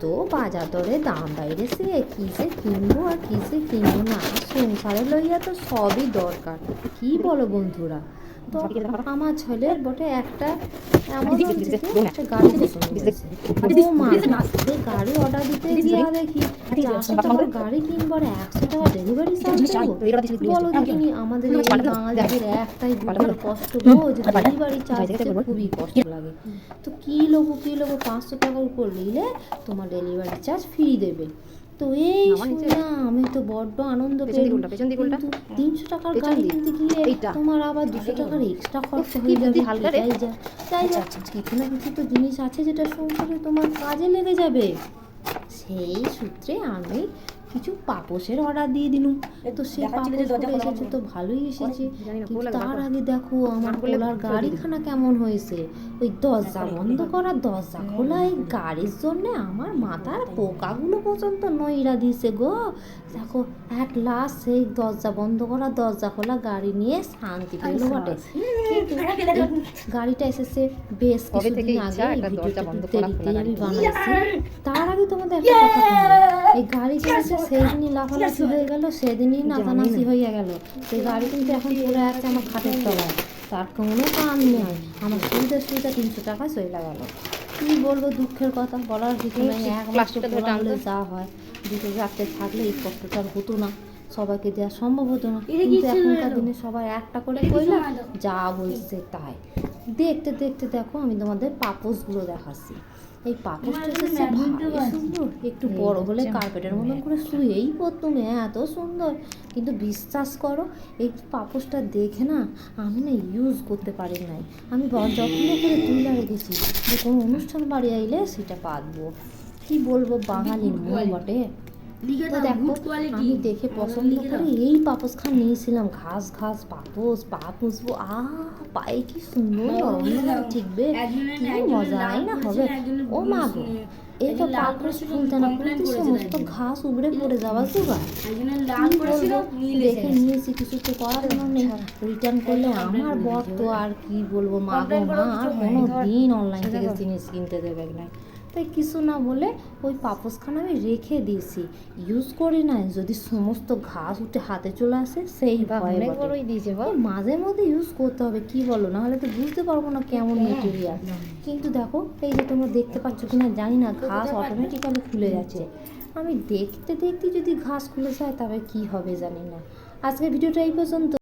এত বাজার দরে দাম বাইরেছে কি যে কিনবো আর কি যে কিনবো না। সংসারে লইয়া তো সবই দরকার। কি বলো বন্ধুরা? তো আমার ছেলের বটে একটা এমন একটা গাড়ি এই গাড়ি অর্ডার দিতে গিয়া দেখি। চারশো টাকার গাড়ি কিনবো আর একশো টাকা ডেলিভারি চার্জ বলো দেখিনি আমাদের এই বাঙালিদের একটাই কষ্ট গো যে ডেলিভারি চার্জ দিতে খুবই কষ্ট লাগে। তো কি লোবো কি লোবো পাঁচশো টাকার উপর নিলে তোমার ডেলিভারি চার্জ ফ্রি দেবে। তো এই শুনলাম আমি তো বড্ড আনন্দ। কিন্তু তিনশো টাকার গাড়ি কিনতে গিয়ে তোমার আবার দুশো টাকার এক্সট্রা খরচ হয়ে যাবে? যাই যা যাই যা কিছু না কিছু তো জিনিস আছে যেটা সংসারে তোমার কাজে লেগে যাবে। সেই সূত্রে আমি কিছু পাপোশের অর্ডার দিয়ে দিলুম। তো খোলা এসেছে তো ভালোই এসেছে। তার আগে দেখো আমার খুলে গাড়িখানা কেমন হয়েছে? ওই দরজা বন্ধ করা দরজা খোলা এই গাড়ির জন্য আমার মাথার পোকাগুলো পর্যন্ত নইরা দিয়েছে গো। দেখো এক লাস্ট সেই দরজা বন্ধ করা দরজা খোলা গাড়ি নিয়ে শান্তি পেল বটে। কিন্তু গাড়িটা এসেছে বেশ কিছুদিন আগে দরজা বন্ধ ভিডিওটা আমি। বানাইছি। তার আগে তোমাদের একটা কথা। এই গাড়ি চলেছে সেদিনই লাফালাফি হয়ে গেল? সেদিনই নাচানাচি হয়ে গেল। সেই গাড়ি কিন্তু এখন পড়ে আছে আমার খাটের তলায়। তার কোনো কাম নেই। আমার সুবিধা সুবিধা তিনশো টাকা চলে গেল। কি বলব দুঃখের কথা বলার কিছু নেই। এক মাস। যা হয়। দুটো চারটে থাকলে এই কষ্টটা হতো না। সবাইকে দেওয়া সম্ভব হতো না। কিন্তু এখনকার দিনে সবাই একটা করে কইলা যা বলছে তাই। দেখতে দেখতে দেখো আমি তোমাদের পাপোশগুলো দেখাচ্ছি। এই এসেছে ভারী সুন্দর একটু বড় হলে কার্পেটের মতন করে শুয়েই পড়তুম এত সুন্দর। কিন্তু বিশ্বাস করো এই পাপোশটা দেখে না আমি না ইউজ করতে পারি নাই। আমি যত্ন করে তুলে রেখেছি যে কোনো অনুষ্ঠান বাড়ি আইলে সেটা পাতবো। কি বলব বাঙালির মন বটে। তো দেখো আমি দেখে পছন্দ করে এই পাপোস খান নিয়েছিলাম। ঘাস ঘাস পাপোস পা পুষবো আ পায়ে কি সুন্দর নরম ঠিকবে কি মজা আই না? হবে। ও মা গো এই তো পাপোস খুলতে না করেছিল সমস্ত ঘাস উগড়ে পড়ে যাওয়া জোগাড় দেখে নিয়েছি কিছু তো করার নেই। রিটার্ন করলে আমার বর তো আর কি বলব মা গো মা আর কোনো দিন অনলাইন থেকে জিনিস কিনতে দেবে না। তাই কিছু না বলে ওই পাপোসখানা আমি রেখে দিয়েছি। ইউজ করি না যদি সমস্ত ঘাস উঠে হাতে চলে আসে সেই অনেক বড়ই দিয়েছে মাঝে মধ্যে ইউজ করতে হবে কি বলো? না হলে তো বুঝতে পারব না কেমন মেটেরিয়াল কিন্তু দেখো এই যে তোমরা দেখতে পাচ্ছ কিনা জানি না ঘাস অটোমেটিক্যালি খুলে যাচ্ছে। আমি দেখতে দেখতে যদি ঘাস খুলে যায় তবে কি হবে জানি না। আজকের ভিডিওটা এই পর্যন্ত।